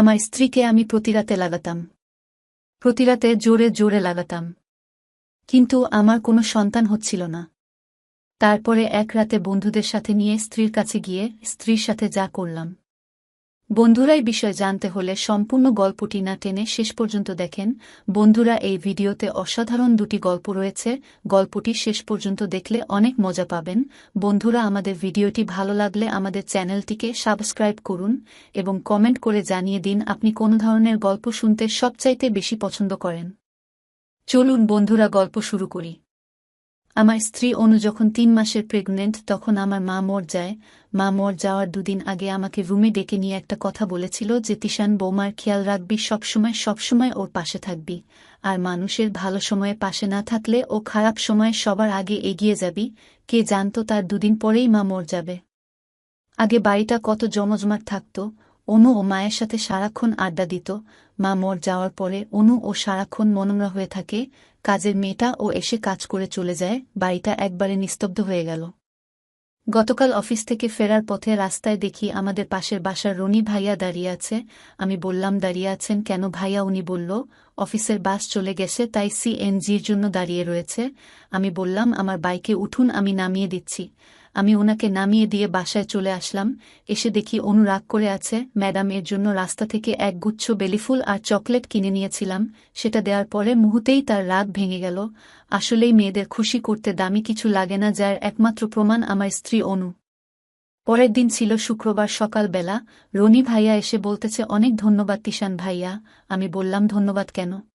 আমার স্ত্রীকে আমি প্রতিরাতে লাগাতাম। প্রতিরাতে জোরে জোরে লাগাতাম। কিন্তু আমার কোনো সন্তান হচ্ছিল না। তারপরে এক রাতে বন্ধুদের সাথে নিয়ে স্ত্রীর কাছে গিয়ে স্ত্রীর সাথে যা করলাম। বন্ধুরাই বিষয় জানতে হলে সম্পূর্ণ গল্পটি না টেনে শেষ পর্যন্ত দেখেন। বন্ধুরা, এই ভিডিওতে অসাধারণ দুটি গল্প রয়েছে। গল্পটি শেষ পর্যন্ত দেখলে অনেক মজা পাবেন। বন্ধুরা, আমাদের ভিডিওটি ভালো লাগলে আমাদের চ্যানেলটিকে সাবস্ক্রাইব করুন এবং কমেন্ট করে জানিয়ে দিন আপনি কোন ধরনের গল্প শুনতে সবচাইতে বেশি পছন্দ করেন। চলুন বন্ধুরা, গল্প শুরু করি। আমার স্ত্রী অনু যখন তিন মাসের প্রেগনেন্ট তখন আমার মা মর যায়। মা মর যাওয়ার দুদিন আগে আমাকে রুমে ডেকে নিয়ে একটা কথা বলেছিল যে, তিশান, বৌমার খেয়াল রাখবি, সবসময় সবসময় ওর পাশে থাকবি। আর মানুষের ভালো সময়ে পাশে না থাকলে ও খারাপ সময়ে সবার আগে এগিয়ে যাবি। কে জানত তার দুদিন পরেই মা মর যাবে। আগে বাড়িটা কত জমজমাট থাকত। অনু ও মায়ের সাথে সারাক্ষণ আড্ডা দিত। মা মর যাওয়ার পরে অনু ও সারাক্ষণ মনোমরা হয়ে থাকে। কাজের মেয়েটা ও এসে কাজ করে চলে যায়। বাড়িটা একবারে নিস্তব্ধ হয়ে গেল। গতকাল অফিস থেকে ফেরার পথে রাস্তায় দেখি আমাদের পাশের বাসার রনি ভাইয়া দাঁড়িয়ে আছে। আমি বললাম, দাঁড়িয়ে আছেন কেন ভাইয়া? উনি বলল, অফিসের বাস চলে গেছে, তাই সিএনজির জন্য দাঁড়িয়ে রয়েছে। আমি বললাম, আমার বাইকে উঠুন, আমি নামিয়ে দিচ্ছি। আমি ওনাকে নামিয়ে দিয়ে বাসায় চলে আসলাম। এসে দেখি অনুরাগ করে আছে। ম্যাডাম এর জন্য রাস্তা থেকে এক গুচ্ছ বেলিফুল আর চকলেট কিনে নিয়েছিলাম। সেটা দেওয়ার পরে মুহূর্তেই তার রাগ ভেঙে গেল। আসলেই মেয়েদের খুশি করতে দামি কিছু লাগে না, যার একমাত্র প্রমাণ আমার স্ত্রী অনু। পরের দিন ছিল শুক্রবার সকালবেলা। রনি ভাইয়া এসে বলতেছে, অনেক ধন্যবাদ তিশান ভাইয়া। আমি বললাম, ধন্যবাদ কেন?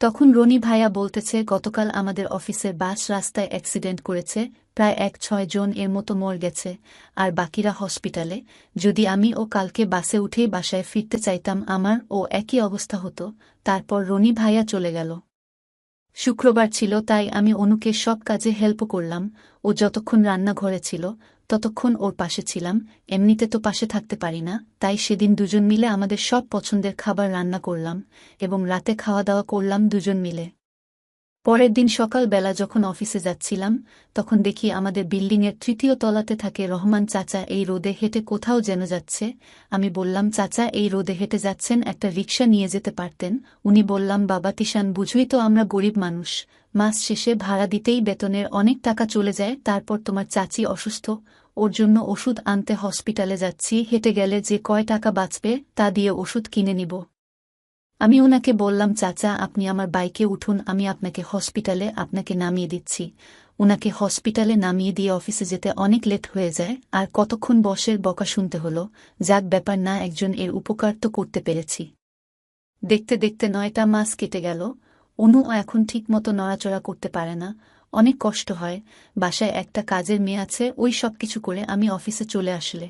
তখন রনি ভাইয়া বলতেছে, গতকাল আমাদের অফিসের বাস রাস্তায় অ্যাক্সিডেন্ট করেছে, প্রায় এক ছয় জন এর মতো মর গেছে, আর বাকিরা হসপিটালে। যদি আমি ও কালকে বাসে উঠেই বাসায় ফিরতে চাইতাম, আমার ও একই অবস্থা হতো। তারপর রনি ভাইয়া চলে গেল। শুক্রবার ছিল, তাই আমি অনুকে সব কাজে হেল্প করলাম। ও যতক্ষণ রান্নাঘরে ছিল ততক্ষণ ওর পাশে ছিলাম, এমনিতে তো পাশে থাকতে পারি না, তাই সেদিন দুজন মিলে আমাদের সব পছন্দের খাবার রান্না করলাম এবং রাতে খাওয়া দাওয়া করলাম দুজন মিলে। পরের দিন সকালবেলা যখন অফিসে যাচ্ছিলাম, তখন দেখি আমাদের বিল্ডিংয়ের তৃতীয় তলাতে থাকে রহমান চাচা এই রোদে হেঁটে কোথাও যেন যাচ্ছে। আমি বললাম, চাচা, এই রোদে হেঁটে যাচ্ছেন, একটা রিক্সা নিয়ে যেতে পারতেন। উনি বললাম, বাবা তিশান, বুঝুই তো আমরা গরিব মানুষ। মাস শেষে ভাড়া দিতেই বেতনের অনেক টাকা চলে যায়, তারপর তোমার চাচি অসুস্থ। ওর জন্য ওষুধ আনতে হসপিটালে যাচ্ছি, হেঁটে গেলে যে কয় টাকা বাঁচবে, তা দিয়ে ওষুধ কিনে নিব। আমি ওনাকে বললাম, চাচা, আপনি আমার বাইকে উঠুন, আমি আপনাকে হসপিটালে আপনাকে নামিয়ে দিচ্ছি। ওনাকে হসপিটালে নামিয়ে দিয়ে অফিসে যেতে অনেক লেট হয়ে যায়, আর কতক্ষণ বসের বকা শুনতে হলো, যাক ব্যাপার না, একজন এর উপকার তো করতে পেরেছি। দেখতে দেখতে নয়টা মাস কেটে গেল, অনু এখন ঠিকমতো নড়াচড়া করতে পারে না, অনেক কষ্ট হয়, বাসায় একটা কাজের মেয়ে আছে, ওই সব কিছু করে আমি অফিসে চলে আসলে।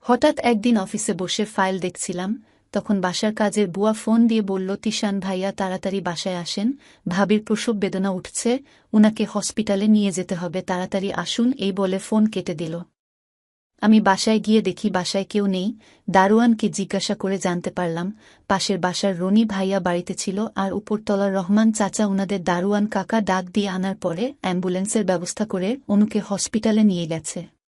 হঠাৎ একদিন অফিসে বসে ফাইল দেখছিলাম তখন বাসার কাজের বুয়া ফোন দিয়ে বলল, তিশান ভাইয়া তাড়াতাড়ি বাসায় আসেন। ভাবির প্রসব বেদনা উঠছে। উনাকে হসপিটালে নিয়ে যেতে হবে। তাড়াতাড়ি আসুন। এই বলে ফোন কেটে দিল। আমি বাসায় গিয়ে দেখি বাসায় কেউ নেই। দারোয়ানকে জিজ্ঞাসা করে জানতে পারলাম, পাশের বাসার রনি ভাইয়া বাড়িতে ছিল আর উপরতলার রহমান চাচা উনাদের দারোয়ান কাকা ডাক দিয়ে আনার পরে অ্যাম্বুলেন্সের ব্যবস্থা করে অনুকে হসপিটালে নিয়ে গেছে।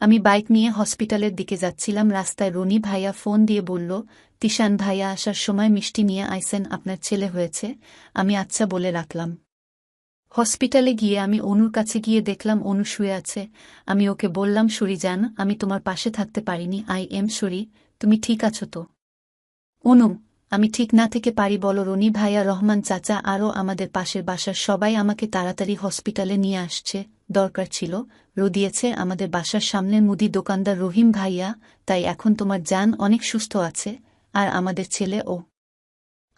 আমি বাইক নিয়ে হসপিটালের দিকে যাচ্ছিলাম, রাস্তায় রনি ভাইয়া ফোন দিয়ে বলল, তিশান ভাইয়া আসার সময় মিষ্টি নিয়ে আইসেন, আপনার ছেলে হয়েছে, আমি আচ্ছা বলে রাখলাম। হসপিটালে গিয়ে আমি অনুর কাছে গিয়ে দেখলাম, অনু শুয়ে আছে। আমি ওকে বললাম, সরি যান, আমি তোমার পাশে থাকতে পারিনি, আই এম সরি, তুমি ঠিক আছো তো? অনু, আমি ঠিক না থেকে পারি, বলো রনি ভাইয়া রহমান চাচা আরও আমাদের পাশের বাসার সবাই আমাকে তাড়াতাড়ি হসপিটালে নিয়ে আসছে দরকার ছিল। রদিয়েছে, আমাদের বাসার সামনের মুদি দোকানদার রহিম ভাইয়া, তাই এখন তোমার যান অনেক সুস্থ আছে, আর আমাদের ছেলে ও।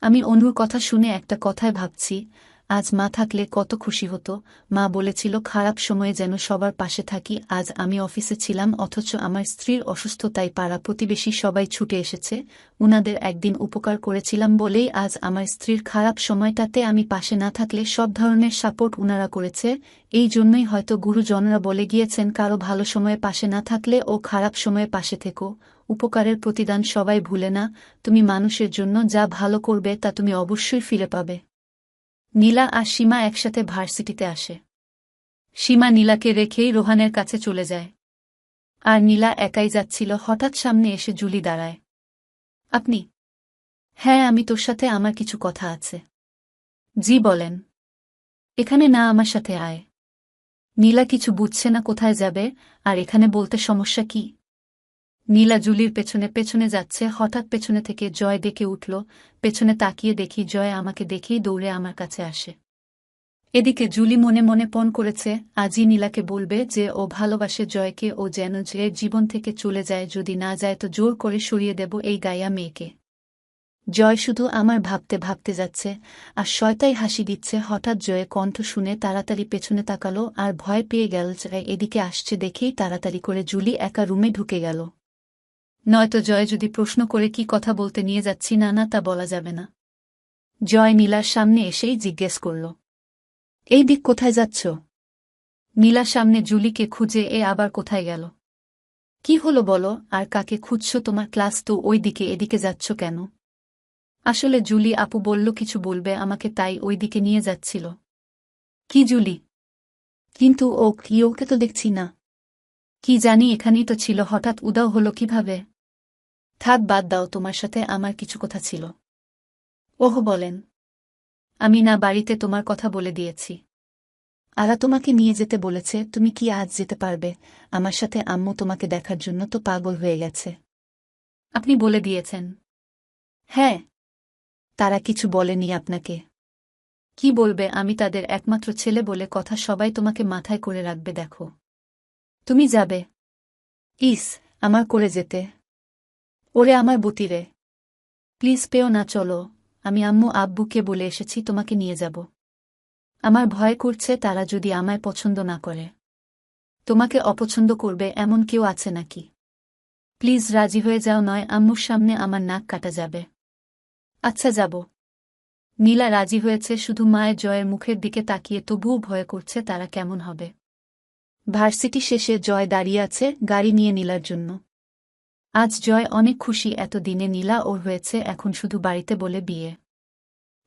আমি অনুর কথা শুনে একটা কথায় ভাবছি আজ মা থাকলে কত খুশি হতো। মা বলেছিল, খারাপ সময়ে যেন সবার পাশে থাকি, আজ আমি অফিসে ছিলাম, অথচ আমার স্ত্রীর অসুস্থতায় পাড়া প্রতিবেশী সবাই ছুটে এসেছে। উনাদের একদিন উপকার করেছিলাম বলেই আজ আমার স্ত্রীর খারাপ সময়টাতে আমি পাশে না থাকলে সব ধরনের সাপোর্ট উনারা করেছে। এই জন্যই হয়তো গুরুজনরা বলে গিয়েছেন, কারও ভালো সময়ে পাশে না থাকলে ও খারাপ সময়ে পাশে থেকো। উপকারের প্রতিদান সবাই ভুলে না। তুমি মানুষের জন্য যা ভালো করবে তা তুমি অবশ্যই ফিরে পাবে। নীলা আর সীমা একসাথে ভার্সিটিতে আসে। সীমা নীলাকে রেখেই রোহানের কাছে চলে যায়। আর নীলা একাই যাচ্ছিল, হঠাৎ সামনে এসে জুলি দাঁড়ায়। আপনি? হ্যাঁ আমি তোর সাথে আমার কিছু কথা আছে। জি, বলেন। এখানে না, আমার সাথে আয়। নীলা কিছু বুঝছে না কোথায় যাবে, আর এখানে বলতে সমস্যা কি? নীলা জুলির পেছনে পেছনে যাচ্ছে, হঠাৎ পেছনে থেকে জয় ডেকে উঠল। পেছনে তাকিয়ে দেখি জয় আমাকে দেখেই দৌড়ে আমার কাছে আসে। এদিকে জুলি মনে মনে পণ করেছে, আজই নীলাকে বলবে যে, ও ভালোবাসে জয়কে, ও যেন যে জীবন থেকে চলে যায়, যদি না যায় তো জোর করে সরিয়ে দেব এই গায়া মেয়েকে। জয় শুধু আমার ভাবতে ভাবতে যাচ্ছে, আর শয়তাই হাসি দিচ্ছে, হঠাৎ জয়ে কণ্ঠ শুনে তাড়াতাড়ি পেছনে তাকালো, আর ভয় পেয়ে গেল এদিকে আসছে দেখেই তাড়াতাড়ি করে জুলি একা রুমে ঢুকে গেল। নয়তো জয় যদি প্রশ্ন করে কি কথা বলতে নিয়ে যাচ্ছি, না না, তা বলা যাবে না। জয় নীলার সামনে এসেই জিজ্ঞেস করল, এই দিক কোথায় যাচ্ছ? নীলার সামনে জুলিকে খুঁজে এ আবার কোথায় গেল। কি হলো বলো, আর কাকে খুঁজছ তোমার ক্লাস তো ওই দিকে এদিকে যাচ্ছ কেন? আসলে জুলি আপু বলল, কিছু বলবে আমাকে তাই ওই দিকে নিয়ে যাচ্ছিল। কি জুলি? কিন্তু ও, কি ওকে তো দেখছি না। কি জানি এখানেই তো ছিল, হঠাৎ উদাও হলো কীভাবে? থাক, বাদ দাও, তোমার সাথে আমার কিছু কথা ছিল। ওহ, বলেন। আমি না বাড়িতে তোমার কথা বলে দিয়েছি। আরা তোমাকে নিয়ে যেতে বলেছে, তুমি কি আজ যেতে পারবে? আমার সাথে আম্মু তোমাকে দেখার জন্য তো পাগল হয়ে গেছে। আপনি বলে দিয়েছেন। হ্যাঁ। তারা কিছু বলেনি আপনাকে। কি বলবে, আমি তাদের একমাত্র ছেলে বলে কথা সবাই তোমাকে মাথায় করে রাখবে, দেখো। তুমি যাবে। ইস, আমার করে যেতে। ওরে আমার বুতিরে প্লিজ পেও না, চলো। আমি আম্মু আব্বুকে বলে এসেছি, তোমাকে নিয়ে যাব। আমার ভয় করছে তারা যদি আমায় পছন্দ না করে। তোমাকে অপছন্দ করবে এমন কেউ আছে নাকি? প্লিজ রাজি হয়ে যাও, নয়, আম্মুর সামনে আমার নাক কাটা যাবে। আচ্ছা যাব। নীলা রাজি হয়েছে, শুধু মায়ের জয়ের মুখের দিকে তাকিয়ে তবুও ভয় করছে তারা কেমন হবে। ভার্সিটি শেষে জয় দাঁড়িয়ে আছে, গাড়ি নিয়ে নীলার জন্য। আজ জয় অনেক খুশি এত দিনে নীলা ওর হয়েছে এখন শুধু বাড়িতে বলে বিয়ে।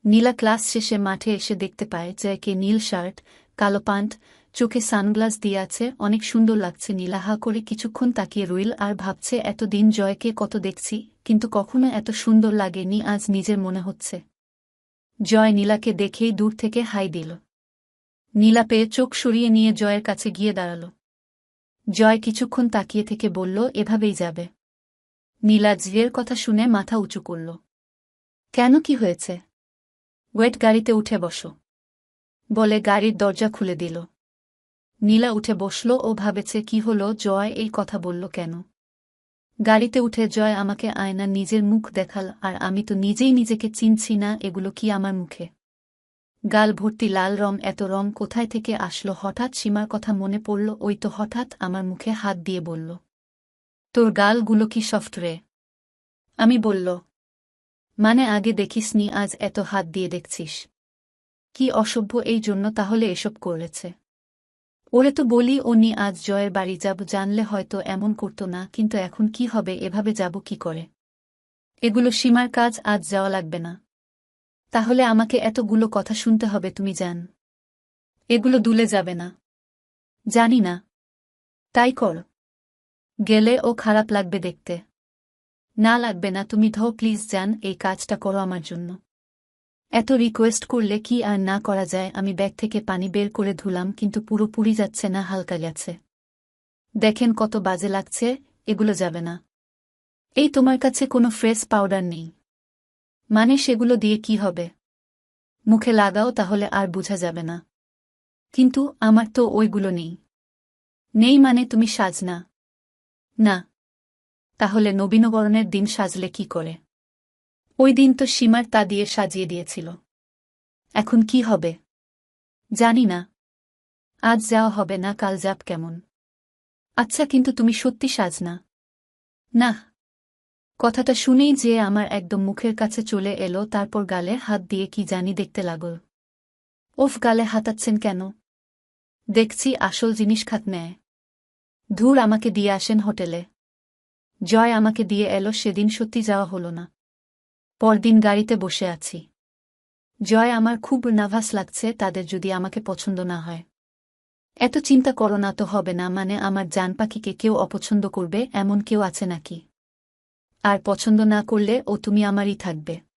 নীলা ক্লাস শেষে মাঠে এসে দেখতে পায় জয়কে নীল শার্ট, কালো প্যান্ট, চোখে সানগ্লাস দিয়ে আছে, অনেক সুন্দর লাগছে। নীলা হা করে কিছুক্ষণ তাকিয়ে রইল আর ভাবছে, এতদিন জয়কে কত দেখছি, কিন্তু কখনো এত সুন্দর লাগেনি, আজ নিজের মনে হচ্ছে। জয় নীলাকে দেখেই দূর থেকে হাই দিল। নীলা পেয়ে চোখ সরিয়ে নিয়ে জয়ের কাছে গিয়ে দাঁড়াল। জয় কিছুক্ষণ তাকিয়ে থেকে বলল, এভাবেই যাবে। নীলা জিয়ের কথা শুনে মাথা উঁচু করল। কেন কি হয়েছে? ওয়েট গাড়িতে উঠে বসো। বলে গাড়ির দরজা খুলে দিল। নীলা উঠে বসল ও ভাবেছে কি হল, জয় এই কথা বলল কেন? গাড়িতে উঠে জয় আমাকে আয়না নিজের মুখ দেখাল, আর আমি তো নিজেই নিজেকে চিনছি না, এগুলো কি আমার মুখে? গাল ভর্তি লাল রং, এত রং কোথায় থেকে আসলো? হঠাৎ সীমার কথা মনে পড়ল, ওই তো হঠাৎ আমার মুখে হাত দিয়ে বলল। তোর গালগুলো কি সফটরে আমি বলল মানে আগে দেখিসনি আজ এত হাত দিয়ে দেখছিস। কি অসভ্য এই জন্য তাহলে এসব করেছে। ওরে তো বলি নি আজ জয়ের বাড়ি যাব, জানলে হয়তো এমন করত না, কিন্তু এখন কি হবে, এভাবে যাব কি করে? এগুলো সীমার কাজ, আজ যাওয়া লাগবে না। তাহলে আমাকে এতগুলো কথা শুনতে হবে, তুমি জান। এগুলো দুলে যাবে না। জানি না। তাই কর। গেলে ও খারাপ লাগবে দেখতে। না লাগবে না, তুমি ধো, প্লিজ যান এই কাজটা করো আমার জন্য। এত রিকোয়েস্ট করলে কি আর না করা যায়, আমি ব্যাগ থেকে পানি বের করে ধুলাম, কিন্তু পুরোপুরি যাচ্ছে না, হালকা গেছে। দেখেন কত বাজে লাগছে, এগুলো যাবে না। এই তোমার কাছে কোনো ফ্রেশ পাউডার নেই। মানে সেগুলো দিয়ে কি হবে? মুখে লাগাও, তাহলে আর বুঝা যাবে না। কিন্তু আমার তো ওইগুলো নেই। নেই মানে তুমি সাজ না। না। তাহলে নবীনবরণের দিন সাজলে কি করে? ওই দিন তো সীমার তা দিয়ে সাজিয়ে দিয়েছিল। এখন কি হবে? জানি না। আজ যাওয়া হবে না, কাল যাপ কেমন? আচ্ছা কিন্তু তুমি সত্যি সাজ না। না। কথাটা শুনেই যে আমার একদম মুখের কাছে চলে এলো, তারপর গালে হাত দিয়ে কি জানি দেখতে লাগল। ওফ, গালে হাতাচ্ছেন কেন? দেখছি আসল জিনিস খাত নেয় ধূর আমাকে দিয়ে আসেন হোটেলে। জয় আমাকে দিয়ে এলো, সেদিন সত্যি যাওয়া হল না। পরদিন গাড়িতে বসে আছি। জয়, আমার খুব নার্ভাস লাগছে, তাদের যদি আমাকে পছন্দ না হয়। এত চিন্তা করো না, তো হবে না মানে আমার জান পাখিকে কেউ অপছন্দ করবে, এমন কেউ আছে নাকি? আর পছন্দ না করলে ও তুমি আমারই থাকবে।